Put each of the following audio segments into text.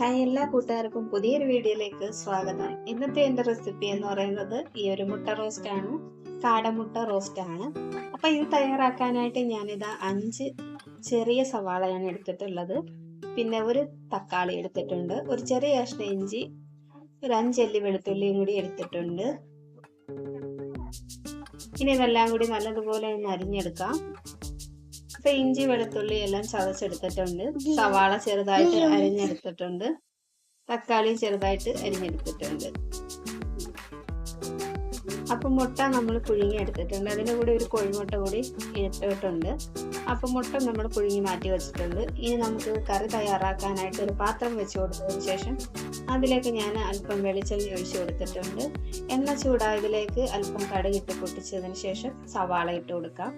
Hi എല്ലാ കൂട്ടുകാർക്കും പുതിയൊരു വീഡിയോയിലേക്ക് സ്വാഗതം. ഇന്നത്തെ എന്റെ റെസിപ്പി എന്ന് പറയുന്നത് ഈ ഒരു മുട്ട റോസ്റ്റ് ആണ്. കാടമുട്ട റോസ്റ്റ് ആണ്. അപ്പൊ ഇത് തയ്യാറാക്കാനായിട്ട് ഞാനിതാ അഞ്ച് ചെറിയ സവാളയാണ് എടുത്തിട്ടുള്ളത്. പിന്നെ ഒരു തക്കാളി എടുത്തിട്ടുണ്ട്. ഒരു ചെറിയ കഷ്ണ ഇഞ്ചി ഒരു അഞ്ചല്ലി വെളുത്തുള്ളിയും കൂടി എടുത്തിട്ടുണ്ട്. ഇനി ഇതെല്ലാം കൂടി നല്ലതുപോലെ ഒന്ന് അരിഞ്ഞെടുക്കാം. അപ്പൊ ഇഞ്ചി വെളുത്തുള്ളി എല്ലാം ചതച്ചെടുത്തിട്ടുണ്ട്. സവാള ചെറുതായിട്ട് അരിഞ്ഞെടുത്തിട്ടുണ്ട്. തക്കാളി ചെറുതായിട്ട് അരിഞ്ഞെടുത്തിട്ടുണ്ട്. അപ്പൊ മുട്ട നമ്മൾ പുഴുങ്ങി എടുത്തിട്ടുണ്ട് അതിന്റെ കൂടെ ഒരു കോഴിമുട്ട കൂടി ഇട്ടിട്ടുണ്ട്. അപ്പൊ മുട്ട നമ്മൾ പുഴുങ്ങി മാറ്റി വെച്ചിട്ടുണ്ട്. ഇനി നമുക്ക് കറി തയ്യാറാക്കാനായിട്ട് ഒരു പാത്രം വെച്ച് കൊടുത്തതിന് ശേഷം അതിലേക്ക് ഞാൻ അല്പം വെളിച്ചെണ്ണ ഒഴിച്ചു കൊടുത്തിട്ടുണ്ട്. എണ്ണ ചൂടായതിലേക്ക് അല്പം കടുകിട്ട് പൊട്ടിച്ചതിന് ശേഷം സവാള ഇട്ട് കൊടുക്കാം.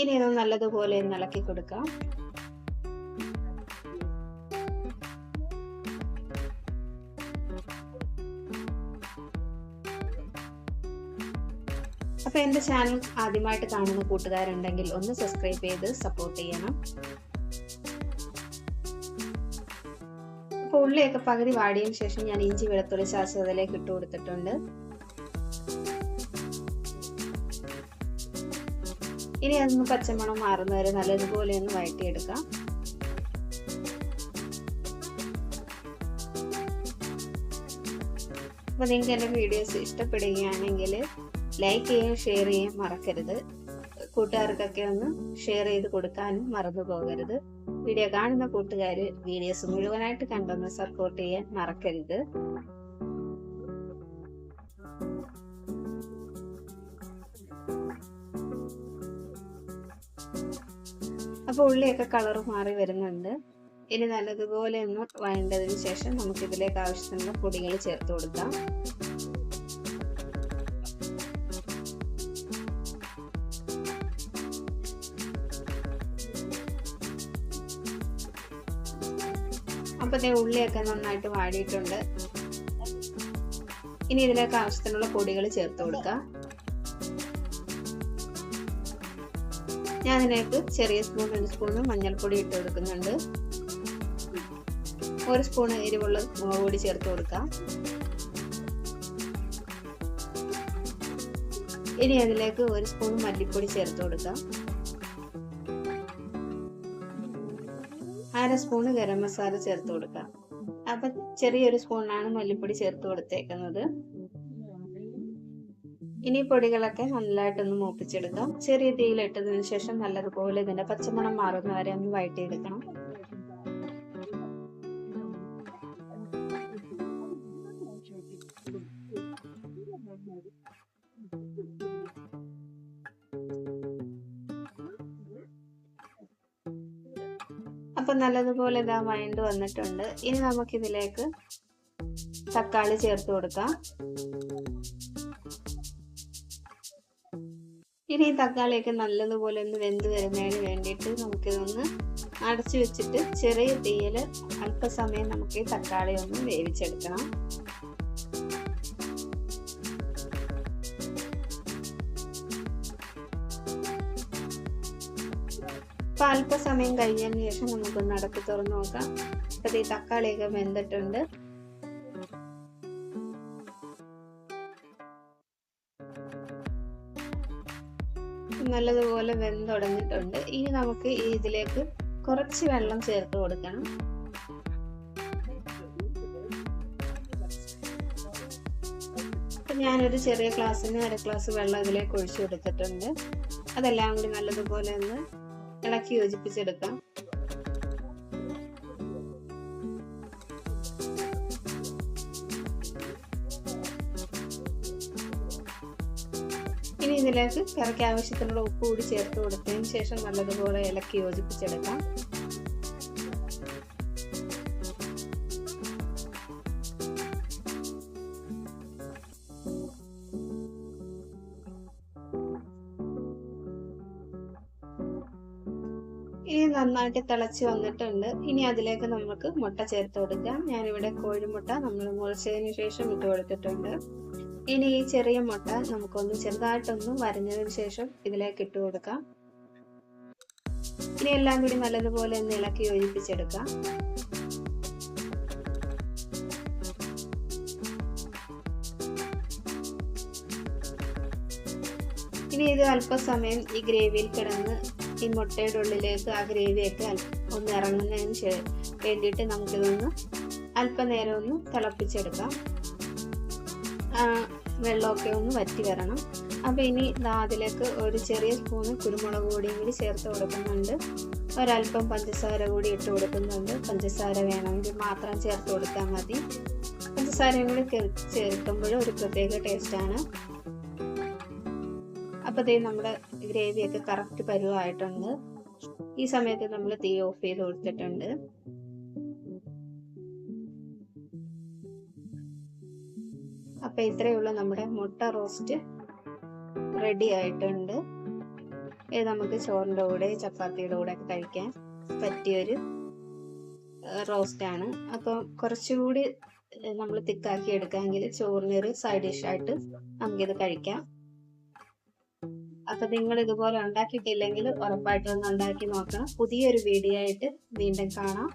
ഇനി ഇത് നല്ലതുപോലെ ഇളക്കി കൊടുക്കാം. അപ്പൊ എന്റെ ചാനൽ ആദ്യമായിട്ട് കാണുന്ന കൂട്ടുകാരുണ്ടെങ്കിൽ ഒന്ന് സബ്സ്ക്രൈബ് ചെയ്ത് സപ്പോർട്ട് ചെയ്യണം. ഉള്ളിയൊക്കെ പകുതി വാടിയതിനു ശേഷം ഞാൻ ഇഞ്ചി വെളുത്തുള്ളി ചാച്ചതിലേക്ക് ഇട്ട് കൊടുത്തിട്ടുണ്ട്. ഇനി അതൊന്ന് പച്ചമണം മാറുന്നവരെ നല്ലതുപോലെ ഒന്ന് വഴറ്റിയെടുക്കാം. അപ്പൊ നിങ്ങൾക്ക് എന്റെ വീഡിയോസ് ഇഷ്ടപ്പെടുകയാണെങ്കിൽ ലൈക്ക് ചെയ്യുകയും ഷെയർ ചെയ്യുകയും മറക്കരുത്. കൂട്ടുകാർക്കൊക്കെ ഒന്ന് ഷെയർ ചെയ്ത് കൊടുക്കാനും മറന്നു പോകരുത്. വീഡിയോ കാണുന്ന കൂട്ടുകാർ വീഡിയോസ് മുഴുവനായിട്ട് കണ്ടൊന്ന് സപ്പോർട്ട് ചെയ്യാൻ മറക്കരുത്. അപ്പൊ ഉള്ളിയൊക്കെ കളർ മാറി വരുന്നുണ്ട്. ഇനി നല്ലതുപോലെ ഒന്ന് വഴണ്ടതിന് ശേഷം നമുക്ക് ഇതിലേക്ക് ആവശ്യത്തിനുള്ള പൊടികൾ ചേർത്ത് കൊടുക്കാം. അപ്പൊ ദേ ഉള്ളിയൊക്കെ നന്നായിട്ട് വാടിയിട്ടുണ്ട്. ഇനി ഇതിലേക്ക് ആവശ്യത്തിനുള്ള പൊടികൾ ചേർത്ത് കൊടുക്കാം. ഞാൻ അതിലേക്ക് ചെറിയ സ്പൂൺ രണ്ട് സ്പൂണ് മഞ്ഞൾപ്പൊടി ഇട്ട് കൊടുക്കുന്നുണ്ട്. ഒരു സ്പൂണ് എരിവുള്ള മുളക് പൊടി ചേർത്ത് കൊടുക്കാം. ഇനി അതിലേക്ക് ഒരു സ്പൂൺ മല്ലിപ്പൊടി ചേർത്ത് കൊടുക്കാം. അര സ്പൂണ് ഗരം മസാല ചേർത്ത് കൊടുക്കാം. അപ്പൊ ചെറിയൊരു സ്പൂണിലാണ് മല്ലിപ്പൊടി ചേർത്ത് കൊടുത്തേക്കുന്നത്. ഇനി പൊടികളൊക്കെ നല്ലതായിട്ടൊന്ന് മൂപ്പിച്ചെടുക്കാം. ചെറിയ തീയിലിട്ടതിന് ശേഷം നല്ലതുപോലെ ഇതിന്റെ പച്ചമണം മാറുന്ന വരെ ഒന്ന് വഴറ്റിയെടുക്കണം. അപ്പൊ നല്ലതുപോലെ ഇതാ വഴണ്ട് വന്നിട്ടുണ്ട്. ഇനി നമുക്കിതിലേക്ക് തക്കാളി ചേർത്ത് കൊടുക്കാം. ഇനി ഈ തക്കാളിയൊക്കെ നല്ലതുപോലെ ഒന്ന് വെന്ത് വരുന്നതിന് വേണ്ടിയിട്ട് നമുക്കിതൊന്ന് അടച്ചു വെച്ചിട്ട് ചെറിയ തീയിൽ അല്പസമയം നമുക്ക് ഈ തക്കാളി ഒന്ന് വേവിച്ചെടുക്കണം. അപ്പൊ അല്പസമയം കഴിഞ്ഞതിന് ശേഷം നമുക്കൊന്ന് അടക്കി തുറന്നു നോക്കാം. അപ്പൊ ഈ തക്കാളിയൊക്കെ വെന്തിട്ടുണ്ട്. നല്ലതുപോലെ വെന്തുടഞ്ഞിട്ടുണ്ട് ഇനി നമുക്ക് ഇതിലേക്ക് കുറച്ച് വെള്ളം ചേർത്ത് കൊടുക്കണം. ഞാനൊരു ചെറിയ ഗ്ലാസ്സിന് അര ഗ്ലാസ് വെള്ളം ഇതിലേക്ക് ഒഴിച്ചു കൊടുത്തിട്ടുണ്ട്. അതെല്ലാം കൂടി നല്ലതുപോലെ ഒന്ന് ഇളക്കി യോജിപ്പിച്ചെടുക്കാം. ഇതിലേക്ക് കറിക്ക് ആവശ്യത്തിനുള്ള ഉപ്പ് കൂടി ചേർത്ത് കൊടുത്തതിന് ശേഷം നല്ലതുപോലെ ഇലക്കി യോജിപ്പിച്ചെടുക്കാം. ഇനി നന്നായിട്ട് തിളച്ച് വന്നിട്ടുണ്ട്. ഇനി അതിലേക്ക് നമുക്ക് മുട്ട ചേർത്ത് കൊടുക്കാം. ഞാനിവിടെ കോഴിമുട്ട നമ്മൾ മുറിച്ചതിന് ശേഷം ഇട്ട് കൊടുത്തിട്ടുണ്ട്. ഇനി ഈ ചെറിയ മുട്ട നമുക്കൊന്ന് ചെറുതായിട്ടൊന്ന് വരഞ്ഞതിന് ശേഷം ഇതിലേക്ക് ഇട്ട് കൊടുക്കാം. ഇനി എല്ലാം കൂടി നല്ലതുപോലെ ഒന്ന് ഇളക്കി യോജിപ്പിച്ചെടുക്കാം. ഇനി ഇത് അല്പസമയം ഈ ഗ്രേവിയിൽ കിടന്ന് ഈ മുട്ടയുടെ ഉള്ളിലേക്ക് ആ ഗ്രേവിയൊക്കെ ഒന്ന് ഇറങ്ങുന്നതിന് വേണ്ടിയിട്ട് നമുക്കിതൊന്ന് അല്പനേരം ഒന്ന് തിളപ്പിച്ചെടുക്കാം. വെള്ളമൊക്കെ ഒന്ന് വറ്റി വരണം. അപ്പോൾ ഇനി അതിലേക്ക് ഒരു ചെറിയ സ്പൂണ് കുരുമുളക് പൊടിയും കൂടി ചേർത്ത് കൊടുക്കുന്നുണ്ട്. ഒരല്പം പഞ്ചസാര കൂടി ഇട്ട് കൊടുക്കുന്നുണ്ട്. പഞ്ചസാര വേണമെങ്കിൽ മാത്രം ചേർത്ത് കൊടുത്താൽ മതി. പഞ്ചസാരയും കൂടി ചേർക്കുമ്പോൾ ഒരു പ്രത്യേക ടേസ്റ്റാണ് അപ്പോൾ ഇതേ നമ്മുടെ ഗ്രേവിയൊക്കെ കറക്റ്റ് പരുവായിട്ടുണ്ട്. ഈ സമയത്ത് നമ്മൾ തീ ഓഫ് ചെയ്ത് കൊടുത്തിട്ടുണ്ട്. അപ്പൊ ഇത്രയുള്ള നമ്മുടെ മുട്ട റോസ്റ്റ് റെഡി ആയിട്ടുണ്ട്. ഇത് നമുക്ക് ചോറിന്റെ കൂടെ ചപ്പാത്തിയുടെ കൂടെ ഒക്കെ കഴിക്കാൻ പറ്റിയൊരു റോസ്റ്റാണ് അപ്പോൾ കുറച്ചുകൂടി നമ്മൾ തിക്കാക്കി എടുക്കാമെങ്കിൽ ചോറിനൊരു സൈഡ് ഡിഷായിട്ട് നമുക്കിത് കഴിക്കാം. അപ്പൊ നിങ്ങൾ ഇതുപോലെ ഉണ്ടാക്കിയിട്ടില്ലെങ്കിൽ ഉറപ്പായിട്ടും ഒന്ന് ഉണ്ടാക്കി നോക്കണം. പുതിയൊരു വീഡിയോ ആയിട്ട് വീണ്ടും കാണാം.